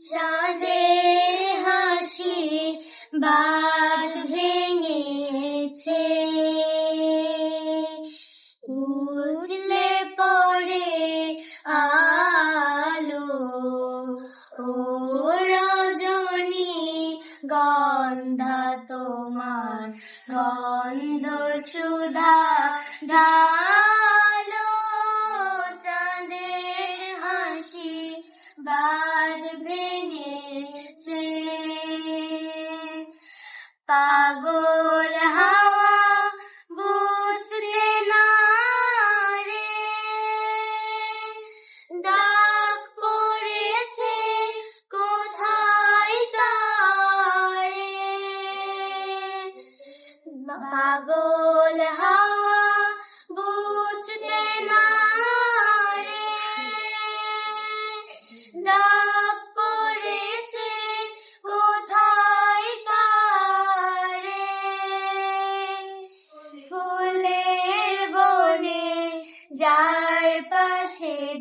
চাঁদের হাসি বাদ ভেঙেছে। উজলে পড়ে আলো ও রজনী গন্ধা তোমার গন্ধ সুধা ঢালো। চাঁদের হাসি বাদ ভেঙেছে পাগল হাওয়া না রে। ডাক পড়েছে কোথায় পাগল হাওয়া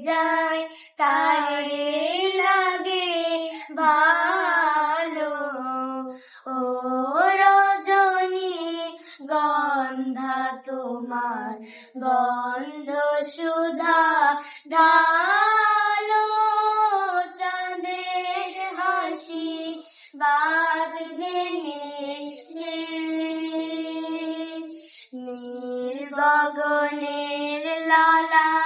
যায়, তারে লাগে ভালো। ও রজনী, গন্ধা তোমার গন্ধ সুধা ঢালো। চাঁদের হাসি বাদ ভেঙেছে। নীল গগনের লালাট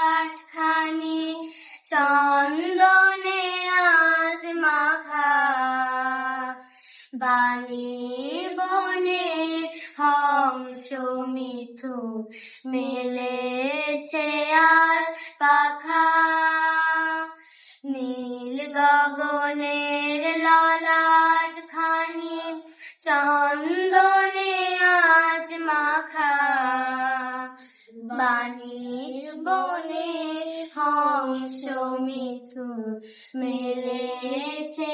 বাণী বনে হংস মিথু মেলেছে আজ পাখা। নীল গগনের লালাট খানি চন্দনে আজ মাখা। বাণীর বনে হংস মিথু মেলেছে